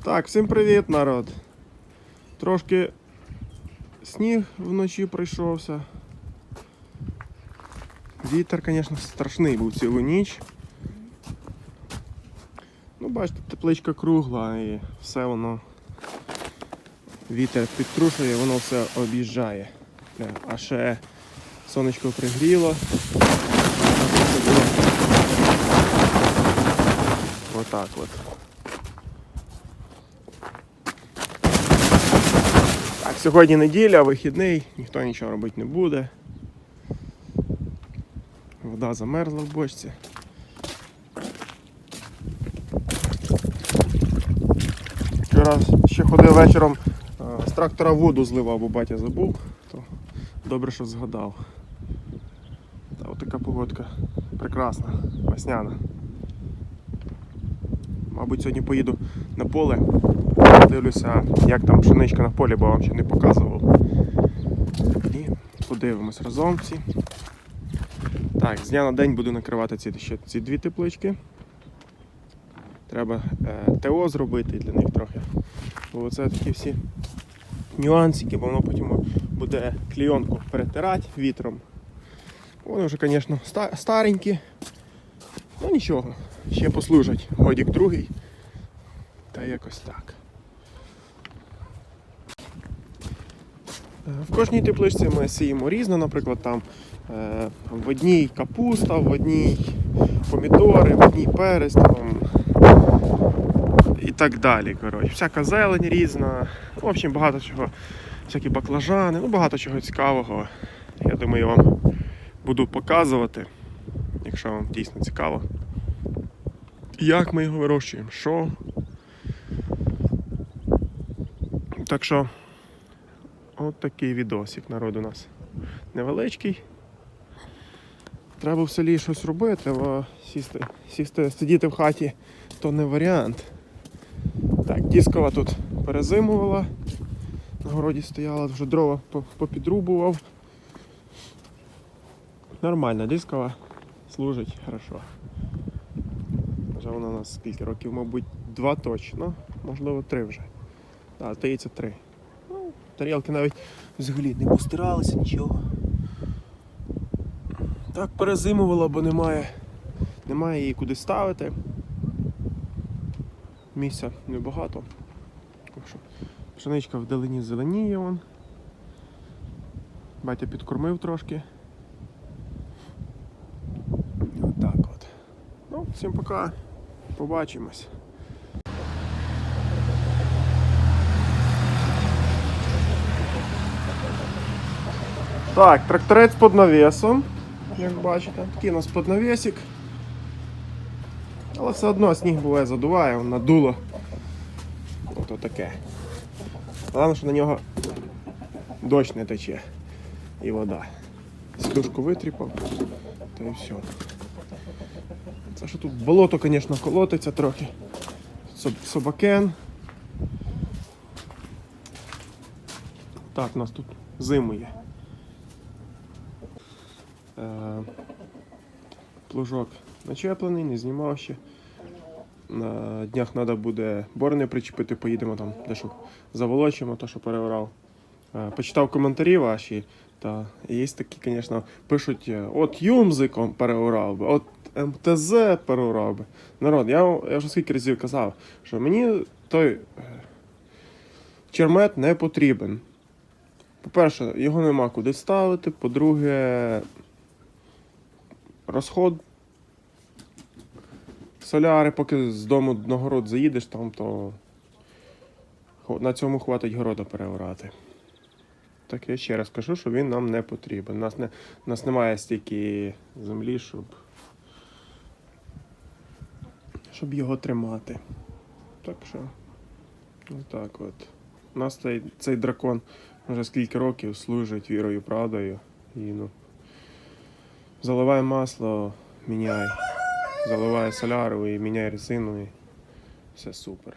Так, всім привіт, народ. Трошки сніг вночі пройшовся. Вітер, звісно, страшний був цілу ніч. Ну, бачите, тепличка кругла і все воно вітер підтрушує, воно все об'їжджає. Е, А ще сонечко пригріло. Отак от. Так, сьогодні неділя, вихідний, ніхто нічого робити не буде. Вода замерзла в бочці. Вчора ще ходив вечором е, з трактора воду зливав, бо батя забув, то добре, що згадав. Та отака погодка прекрасна, весняна. Мабуть, сьогодні поїду на поле. Дивлюся, як там пшеничка на полі, бо вам ще не показував. І подивимось разом всі. Так, з дня на день буду накривати ці, ще ці дві теплички. Треба е, ТО зробити для них трохи. Бо це такі всі нюансики, бо воно потім буде клійонку перетирати вітром. Вони вже, звісно, старенькі. Ну нічого, ще послужать годік другий. Та якось так. В кожній тепличці ми сіємо різно, наприклад, там е, в одній капуста, в одній помідори, в одній перець там, і так далі. Коротше. Всяка зелень різна. В общем, багато чого, всякі баклажани, ну багато чого цікавого. Я думаю, я вам буду показувати, якщо вам дійсно цікаво. Як ми його вирощуємо, що. Так що, от такий відосик народ у нас. Невеличкий. Треба в селі щось робити, бо сісти, сісти, сидіти в хаті то не варіант. Так, дискова тут перезимувала. На городі стояла, вже дрова попідрубував. Нормально, дискова служить хорошо. Вже вона у нас скільки років, мабуть, два точно, можливо, три вже. Так, здається, три. Ну, тарілки навіть взагалі не постиралися нічого. Так перезимувала, бо немає, немає її куди ставити. Місця небагато. Пшеничка вдалині зеленіє вон. Батя підкормив трошки. Отак от. Ну, всім пока. Побачимось. Так, тракторець під навісом, як бачите. Такий у нас під навісик. Але все одно сніг буває задуває, он надуло. Ото таке. Головне, що на нього дощ не тече і вода. Сідушку витріпав, та і все. Це що тут болото, звісно, колотиться трохи. Собакен. Так, у нас тут зимує. Е, плужок начеплений, не знімав ще. На днях треба буде борони причепити, поїдемо там дещо заволочимо, то що переорав. Е, Почитав коментарі ваші, та є такі, звісно, пишуть, е, от юмзиком переорав би, от МТЗ переорав би. Народ, я, я вже скільки разів казав, що мені той е, чермет не потрібен. По-перше, його нема куди ставити, по-друге, розход соляри, поки з дому на город заїдеш, там, то на цьому хватить города переорати. Так я ще раз кажу, що він нам не потрібен. У нас, не, нас немає стільки землі, щоб, щоб його тримати. Так що, отак от. У нас цей, цей дракон вже скільки років служить вірою, правдою. І, ну, заливай масло, міняй. Заливай соляру і міняй резину і все супер.